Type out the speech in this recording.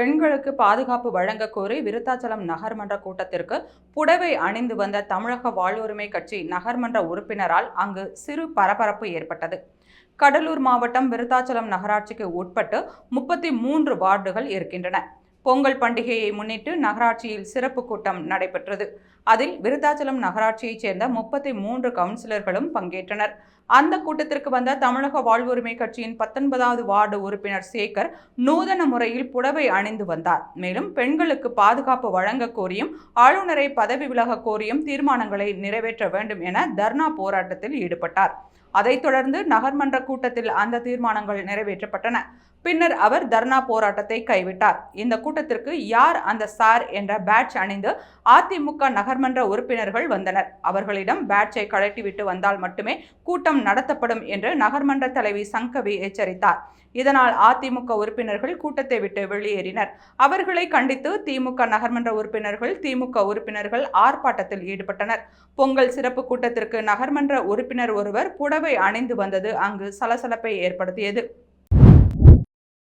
பெண்களுக்கு பாதுகாப்பு வழங்க கோரி விருத்தாச்சலம் நகர்மன்ற கூட்டத்திற்கு புடவை அணிந்து வந்த தமிழக வாழ்வுரிமை கட்சி நகர்மன்ற உறுப்பினரால் அங்கு சிறு பரபரப்பு ஏற்பட்டது. கடலூர் மாவட்டம் விருத்தாச்சலம் நகராட்சிக்கு உட்பட்டு முப்பத்தி மூன்று வார்டுகள் இருக்கின்றன. பொங்கல் பண்டிகையை முன்னிட்டு நகராட்சியில் சிறப்பு கூட்டம் நடைபெற்றது. அதில் விருத்தாச்சலம் நகராட்சியைச் சேர்ந்த முப்பத்தி மூன்று கவுன்சிலர்களும் பங்கேற்றனர். அந்த கூட்டத்திற்கு வந்த தமிழக வாழ்வுரிமை கட்சியின் பத்தொன்பதாவது வார்டு உறுப்பினர் சேகர் நூதன முறையில் புடவை அணிந்து வந்தார். மேலும் பெண்களுக்கு பாதுகாப்பு வழங்க கோரியும் ஆளுநரை பதவி விலக கோரியும் தீர்மானங்களை நிறைவேற்ற வேண்டும் என தர்ணா போராட்டத்தில் ஈடுபட்டார். அதைத் தொடர்ந்து நகர்மன்ற கூட்டத்தில் அந்த தீர்மானங்கள் நிறைவேற்றப்பட்டன. பின்னர் அவர் தர்ணா போராட்டத்தை கைவிட்டார். இந்த கூட்டத்திற்கு யார் அந்த சார் என்ற பேட்ச் அணிந்து அதிமுக நகர்மன்ற உறுப்பினர்கள் வந்தனர். அவர்களிடம் பேட்சை கழட்டிவிட்டு வந்தால் மட்டுமே கூட்டம் நடத்தப்படும் என்று நகர்மன்ற தலைவி சங்கவி எச்சரித்தார். இதனால் அதிமுக உறுப்பினர்கள் கூட்டத்தை விட்டு வெளியேறினர். அவர்களை கண்டித்து திமுக நகர்மன்ற உறுப்பினர்கள் திமுக உறுப்பினர்கள் ஆர்ப்பாட்டத்தில் ஈடுபட்டனர். பொங்கல் சிறப்பு கூட்டத்திற்கு நகர்மன்ற உறுப்பினர் ஒருவர் புடவை அணிந்து வந்தது அங்கு சலசலப்பை ஏற்படுத்தியது.